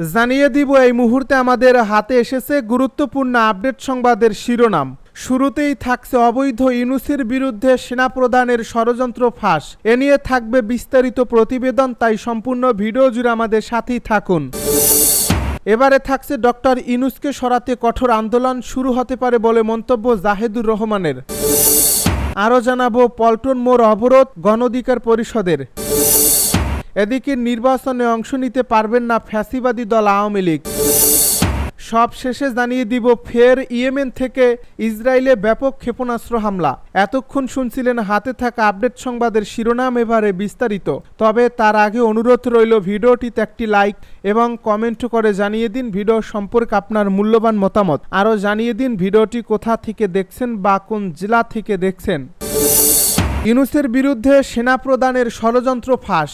জানিয়ে দিব, এই মুহূর্তে আমাদের হাতে এসেছে গুরুত্বপূর্ণ আপডেট সংবাদের শিরোনাম। শুরুতেই থাকছে অবৈধ ইউনুসের বিরুদ্ধে সেনাপ্রধানের ষড়যন্ত্র ফাঁস। এ নিয়ে থাকবে বিস্তারিত প্রতিবেদন, তাই সম্পূর্ণ ভিডিও জুড়ে আমাদের সাথেই থাকুন। এবারে থাকছে ডক্টর ইনুসকে সরাতে কঠোর আন্দোলন শুরু হতে পারে বলে মন্তব্য জাহেদুর রহমানের। আরও জানাব, পল্টন মোড় অবরোধ গণধিকার পরিষদের। এদিকে নির্বাচনে অংশ নিতে পারবেন না ফ্যাসিবাদী দল আওয়ামী লীগ। সব শেষে জানিয়ে দিব, ফের ইয়েমেন থেকে ইসরায়েলে ব্যাপক ক্ষেপণাস্ত্র হামলা। এতক্ষণ শুনছিলেন হাতে থাকা আপডেট সংবাদের শিরোনাম এবারে বিস্তারিত। তবে তার আগে অনুরোধ রইল, ভিডিওটিতে একটি লাইক এবং কমেন্ট করে জানিয়ে দিন ভিডিও সম্পর্কে আপনার মূল্যবান মতামত। আরও জানিয়ে দিন ভিডিওটি কোথা থেকে দেখছেন বা কোন জেলা থেকে দেখছেন। ইউনুসের বিরুদ্ধে সেনা প্রদানের ষড়যন্ত্র ফাঁস।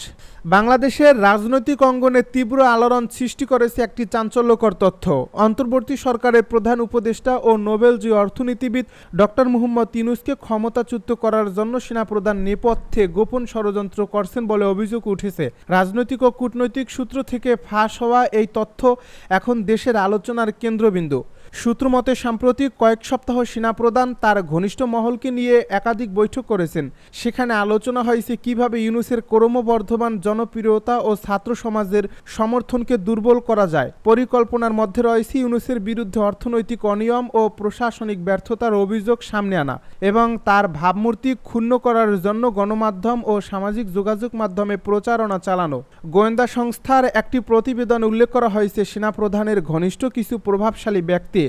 বাংলাদেশের রাজনৈতিক অঙ্গনে তীব্র আলোড়ন সৃষ্টি করেছে একটি চাঞ্চল্যকর তথ্য। অন্তর্বর্তী সরকারের প্রধান উপদেষ্টা ও নোবেলজি অর্থনীতিবিদ ডক্টর মুহম্মদ ইউনুসকে ক্ষমতাচ্যুত করার জন্য সেনাপ্রধান নেপথ্যে গোপন ষড়যন্ত্র করছেন বলে অভিযোগ উঠেছে। রাজনৈতিক ও কূটনৈতিক সূত্র থেকে ফাঁস হওয়া এই তথ্য এখন দেশের আলোচনার কেন্দ্রবিন্দু। সূত্রমতে সাম্প্রতিক কয়েক সপ্তাহ সেনাপ্রধান তার ঘনিষ্ঠ মহলকে নিয়ে একাধিক বৈঠক করেছেন। সেখানে আলোচনা হয়েছে কীভাবে ইউনুসের ক্রমবর্ধমান জনপ্রিয়তা ও ছাত্র সমাজের সমর্থনকে দুর্বল করা যায়। পরিকল্পনার মধ্যে রয়েছে ইউনুসের বিরুদ্ধে অর্থনৈতিক অনিয়ম ও প্রশাসনিক ব্যর্থতার অভিযোগ সামনে আনা এবং তার ভাবমূর্তি ক্ষুণ্ণ করার জন্য গণমাধ্যম ও সামাজিক যোগাযোগ মাধ্যমে প্রচারণা চালানো। গোয়েন্দা সংস্থার একটি প্রতিবেদন উল্লেখ করা হয়েছে, সেনাপ্রধানের ঘনিষ্ঠ কিছু প্রভাবশালী ব্যক্তি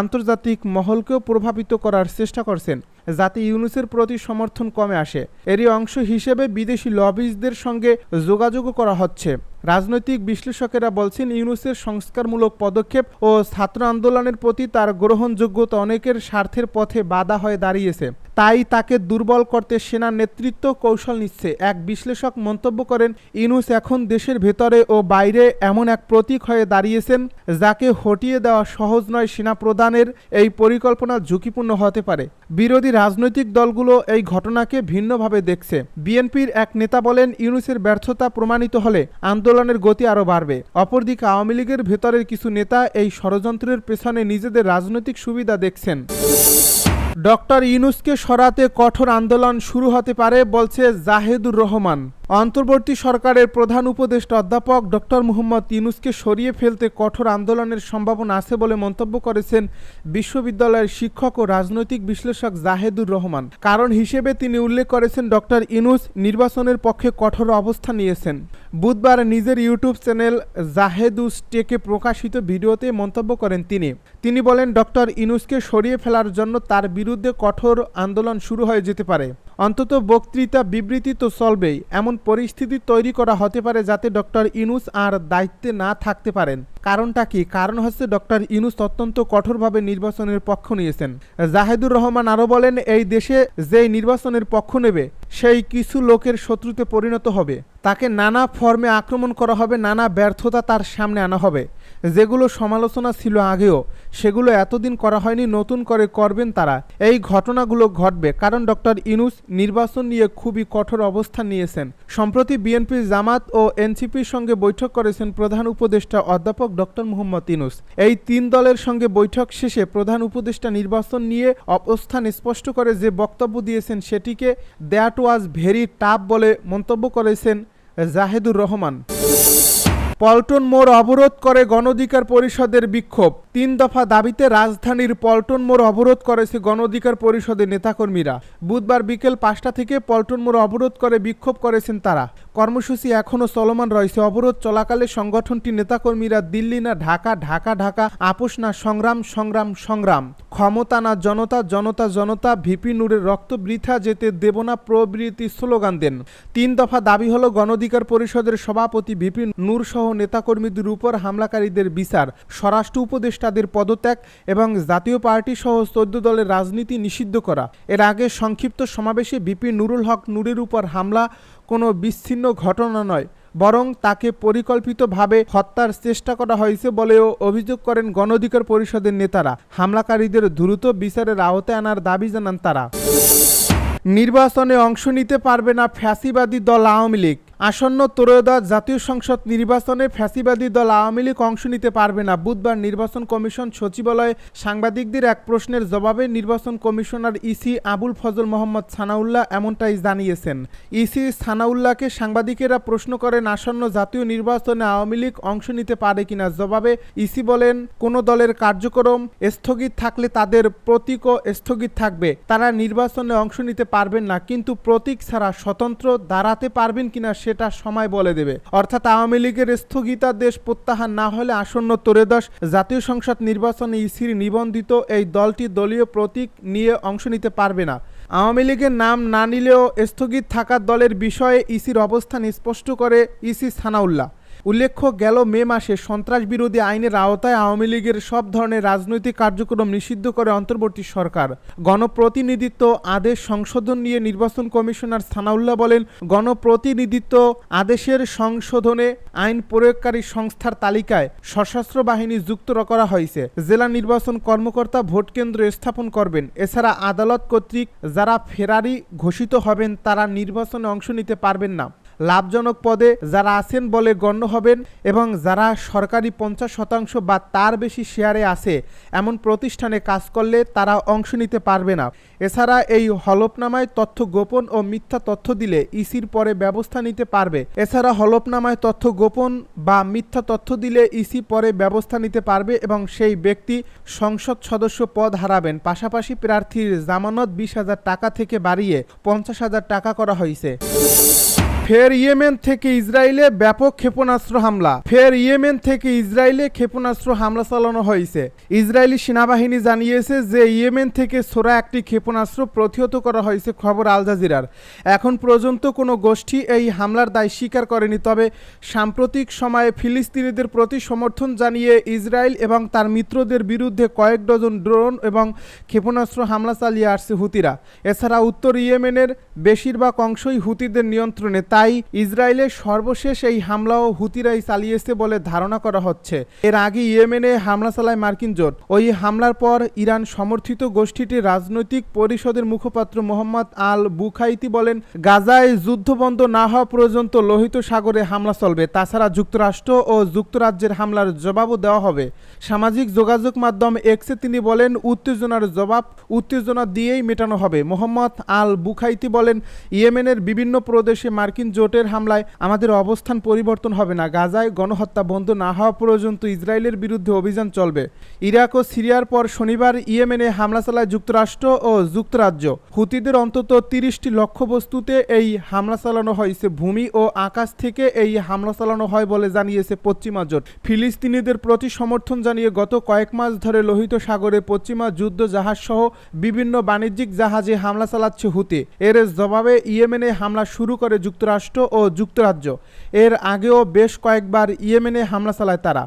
আন্তর্জাতিক মহলকেও প্রভাবিত করার চেষ্টা করছেন। যাতে ইউনুসের প্রতি সমর্থন কমে আসে। এরই অংশ হিসেবে বিদেশি লবিজদের সঙ্গে যোগাযোগও করা হচ্ছে। রাজনৈতিক বিশ্লেষকেরা বলছেন ইউনুসের সংস্কারমূলক পদক্ষেপ ও ছাত্র আন্দোলনের প্রতি তার গ্রহণযোগ্যতা অনেকের স্বার্থের পথে বাধা হয়ে দাঁড়িয়েছে। তাই তাকে দুর্বল করতে সেনা নেতৃত্ব কৌশল নিচ্ছে। এক বিশ্লেষক মন্তব্য করেন, ইউনুস এখন দেশের ভেতরে ও বাইরে এমন এক প্রতীক হয়ে দাঁড়িয়েছেন যাকে হটিয়ে দেওয়া সহজ নয় সেনা প্রদানের এই পরিকল্পনা ঝুঁকিপূর্ণ হতে পারে। বিরোধী রাজনৈতিক দলগুলো এই ঘটনাকে ভিন্নভাবে দেখছে। বিএনপির এক নেতা বলেন, ইউনুসের ব্যর্থতা প্রমাণিত হলে আন্দোলনের গতি আরও বাড়বে। অপরদিকে আওয়ামী লীগের ভেতরের কিছু নেতা এই ষড়যন্ত্রের পেছনে নিজেদের রাজনৈতিক সুবিধা দেখছেন। ডক্টর ইউনুসকে সরাতে কঠোর আন্দোলন শুরু হতে পারে, বলছে জাহেদুর রহমান। অন্তর্বর্তী সরকারের প্রধান উপদেষ্টা অধ্যাপক ডক্টর মুহম্মদ ইউনুসকে সরিয়ে ফেলতে কঠোর আন্দোলনের সম্ভাবনা আছে বলে মন্তব্য করেছেন বিশ্ববিদ্যালয়ের শিক্ষক ও রাজনৈতিক বিশ্লেষক জাহেদুর রহমান। কারণ হিসেবে তিনি উল্লেখ করেছেন ডক্টর ইউনুস নির্বাচনের পক্ষে কঠোর অবস্থান নিয়েছেন। বুধবার নিজের ইউটিউব চ্যানেল জাহেদুস টেকে প্রকাশিত ভিডিওতে মন্তব্য করেন তিনি। তিনি বলেন, ডক্টর ইনুসকে সরিয়ে ফেলার জন্য তার বিরুদ্ধে কঠোর আন্দোলন শুরু হয়ে যেতে পারে। অন্তত বক্তৃতা বিবৃতি তো চলবেই। এমন পরিস্থিতি তৈরি করা হতে পারে যাতে ডক্টর ইনুস আর দায়িত্বে না থাকতে পারেন। কারণটা কি? কারণ হচ্ছে ডক্টর ইনুস অত্যন্ত কঠোরভাবে নির্বাচনের পক্ষ নিয়েছেন। জাহেদুর রহমান আরও বলেন, এই দেশে যেই নির্বাচনের পক্ষ নেবে, সেই কিছু লোকের শত্রুতে পরিণত হবে। তাকে নানা ফর্মে আক্রমণ করা হবে, নানা ব্যর্থতা তার সামনে আনা হবে। যেগুলো সমালোচনা ছিল আগেও, সেগুলো এতদিন করা হয়নি, নতুন করে করবেন তারা। এই ঘটনাগুলো ঘটবে, কারণ ডক্টর ইনুস নির্বাচন নিয়ে খুবই কঠোর অবস্থান নিয়েছেন। সম্প্রতি বিএনপি জামাত ও এনসিপির সঙ্গে বৈঠক করেছেন প্রধান উপদেষ্টা অধ্যাপক ডক্টর মোহাম্মদ ইনুস। এই তিন দলের সঙ্গে বৈঠক শেষে প্রধান উপদেষ্টা নির্বাচন নিয়ে অবস্থান স্পষ্ট করে যে বক্তব্য দিয়েছেন সেটিকে দ্যাট ওয়াজ ভেরি টাফ বলে মন্তব্য করেছেন জাহেদুর রহমান। পল্টন মোড় অবরোধ করে গণঅধিকার পরিষদের বিক্ষোভ। তিন দফা দাবিতে রাজধানীর পল্টন মোড় অবরোধ করেছে গণঅধিকার পরিষদের নেতাকর্মীরা। বুধবার বিকেল পাঁচটা থেকে পল্টন মোড় অবরোধ করে বিক্ষোভ করেছেন তারা। কর্মসূচি এখনও চলমান রয়েছে। অবরোধ চলাকালে সংগঠনটি নেতাকর্মীরা দিল্লি না ঢাকা ঢাকা ঢাকা, আপোষ না সংগ্রাম সংগ্রাম সংগ্রাম। ক্ষমতা না জনতা জনতা জনতা, ভিপি নূরের রক্ত বৃথা যেতে দেব না প্রবৃত্তি স্লোগান দেন। তিন দফা দাবি হলো গণঅধিকার পরিষদের সভাপতি ভিপি নূর সহ নেতাকর্মীদের উপর হামলাকারীদের বিচার। স্বরাষ্ট্র উপদেষ্টাদের পদত্যাগ এবং জাতীয় পার্টি সহ চোদ্দ দলের রাজনীতি নিষিদ্ধ করা। এর আগে সংক্ষিপ্ত সমাবেশে বিপি নুরুল হক নূরের উপর হামলা কোনো বিচ্ছিন্ন ঘটনা নয়, বরং তাকে পরিকল্পিতভাবে হত্যার চেষ্টা করা হয়েছে বলেও অভিযোগ করেন গণঅধিকার পরিষদের নেতারা। হামলাকারীদের দ্রুত বিচারের আওতায় আনার দাবি জানান তারা। নির্বাচনে অংশ নিতে পারবে না ফ্যাসিবাদী দল আওয়ামী লীগ। আসন্ন ত্রয়োদশ জাতীয় সংসদ নির্বাচনে ফ্যাসিবাদী দল আওয়ামী লীগ অংশ নিতে পারবে না। বুধবার নির্বাচন কমিশন সচিবালয়ে সাংবাদিকদের এক প্রশ্নের জবাবে নির্বাচন কমিশনার ইসি আবুল ফজল মোহাম্মদ সানাউল্লাহ এমনটাই জানিয়েছেন। ইসি সানাউল্লাহকে সাংবাদিকেরা প্রশ্ন করেন, আসন্ন জাতীয় নির্বাচনে আওয়ামী লীগ অংশ নিতে পারে কিনা? জবাবে ইসি বলেন, কোন দলের কার্যক্রম স্থগিত থাকলে তাদের প্রতীকও স্থগিত থাকবে। তারা নির্বাচনে অংশ নিতে পারবেন না, কিন্তু প্রতীক ছাড়া স্বতন্ত্র দাঁড়াতে পারবেন কিনা সেটা সময় বলে দেবে। অর্থাৎ আওয়ামী লীগের স্থগিতাদেশ প্রত্যাহার না হলে আসন্ন ত্রয়োদশ জাতীয় সংসদ নির্বাচনে ইসির নিবন্ধিত এই দলটি দলীয় প্রতীক নিয়ে অংশ নিতে পারবে না। আওয়ামী লীগের নাম না নিলেও স্থগিত থাকা দলের বিষয়ে ইসির অবস্থান স্পষ্ট করে ইসি সানাউল্লাহ। উল্লেখ্য, গেল মে মাসে সন্ত্রাস বিরোধী আইনের আওতায় আওয়ামী লীগের সব ধরনের রাজনৈতিক কার্যক্রম নিষিদ্ধ করে অন্তর্বর্তী সরকার। গণপ্রতিনিধিত্ব আদেশ সংশোধন নিয়ে নির্বাচন কমিশনার সানাউল্লাহ বলেন, গণপ্রতিনিধিত্ব আদেশের সংশোধনে আইন প্রয়োগকারী সংস্থার তালিকায় সশস্ত্র বাহিনী যুক্ত করা হয়েছে। জেলা নির্বাচন কর্মকর্তা ভোট কেন্দ্র স্থাপন করবেন। এছাড়া আদালত কর্তৃক যারা ফেরারি ঘোষিত হবেন, তারা নির্বাচনে অংশ নিতে পারবেন না। লাভজনক পদে যারা আছেন বলে গণ্য হবেন এবং যারা সরকারি পঞ্চাশ শতাংশ বা তার বেশি শেয়ারে আছে, এমন প্রতিষ্ঠানে কাজ করলে তারা অংশ নিতে পারবে না। এছাড়া এই হলফনামায় তথ্য গোপন ও মিথ্যা তথ্য দিলে ইসির পরে ব্যবস্থা নিতে পারবে। এছাড়া হলফনামায় তথ্য গোপন বা মিথ্যা তথ্য দিলে ইসি পরে ব্যবস্থা নিতে পারবে এবং সেই ব্যক্তি সংসদ সদস্য পদ হারাবেন। পাশাপাশি প্রার্থীর জামানত বিশ হাজার টাকা থেকে বাড়িয়ে পঞ্চাশ হাজার টাকা করা হয়েছে। ফের ইয়েমেন থেকে ইসরায়েলে ব্যাপক ক্ষেপণাস্ত্র হামলা। ফের ইয়েমেন থেকে ইসরায়েলে ক্ষেপণাস্ত্র হামলা চালানো হয়েছে। ইসরায়েলি সেনাবাহিনী জানিয়েছে যে ইয়েমেন থেকে ছোড়া একটি ক্ষেপণাস্ত্র প্রতিহত করা হয়েছে খবর আল জাজিরার। এখন পর্যন্ত কোনো গোষ্ঠী এই হামলার দায় স্বীকার করেনি, তবে সাম্প্রতিক সময়ে ফিলিস্তিনিদের প্রতি সমর্থন জানিয়ে ইসরায়েল এবং তার মিত্রদের বিরুদ্ধে কয়েক ডজন ড্রোন এবং ক্ষেপণাস্ত্র হামলা চালিয়ে আসছে হুতিরা। এছাড়া উত্তর ইয়েমেনের বেশিরভাগ অংশই হুতিদের নিয়ন্ত্রণে তাই ইসরায়েলের সর্বশেষ এই হামলাও হুতিরাই চালিয়েছে বলে ধারণা করা হচ্ছে। এর আগে ইয়েমেনে হামলা চালায় মার্কিন জোট। ওই হামলার পর ইরান সমর্থিত গোষ্ঠীটির রাজনৈতিক পরিষদের মুখপাত্র মোহাম্মদ আল বুখাইতি বলেন, গাজায় যুদ্ধ বন্ধ না হওয়া পর্যন্ত লোহিত সাগরে হামলা চলবে। তাছাড়া যুক্তরাষ্ট্র ও যুক্তরাজ্যের হামলার জবাবও দেওয়া হবে। সামাজিক যোগাযোগ মাধ্যম এক্সে তিনি বলেন, উত্তেজনার জবাব উত্তেজনা দিয়েই মেটানো হবে। মোহাম্মদ আল বুখাইতি বলেন, ইয়েমেনের বিভিন্ন প্রদেশে মার্কিন জোটের হামলায় আমাদের অবস্থান পরিবর্তন হবে না। গাজায় গণহত্যা বন্ধ না হওয়া পর্যন্ত ইসরায়েলের বিরুদ্ধে অভিযান চলবে। ইরাক ও সিরিয়ার পর শনিবার ইয়েমেনে হামলা চালায় যুক্তরাষ্ট্র ও যুক্তরাজ্য। হুতিদের অন্তত তিরিশটি লক্ষ্যবস্তুতে এই হামলা চালানো হয়েছে ভূমি ও আকাশ থেকে এই হামলা চালানো হয় বলে জানিয়েছে পশ্চিমা জোট। ফিলিস্তিনিদের প্রতি সমর্থন জানিয়ে গত কয়েক মাস ধরে লোহিত সাগরে পশ্চিমা যুদ্ধ জাহাজ সহ বিভিন্ন বাণিজ্যিক জাহাজে হামলা চালাচ্ছে হুতি। এর জবাবে ইয়েমেনে হামলা শুরু করে যুক্তরাষ্ট্র ও যুক্তরাজ্য। এর আগেও বেশ কয়েকবার ইয়েমেনে হামলা চালায় তারা।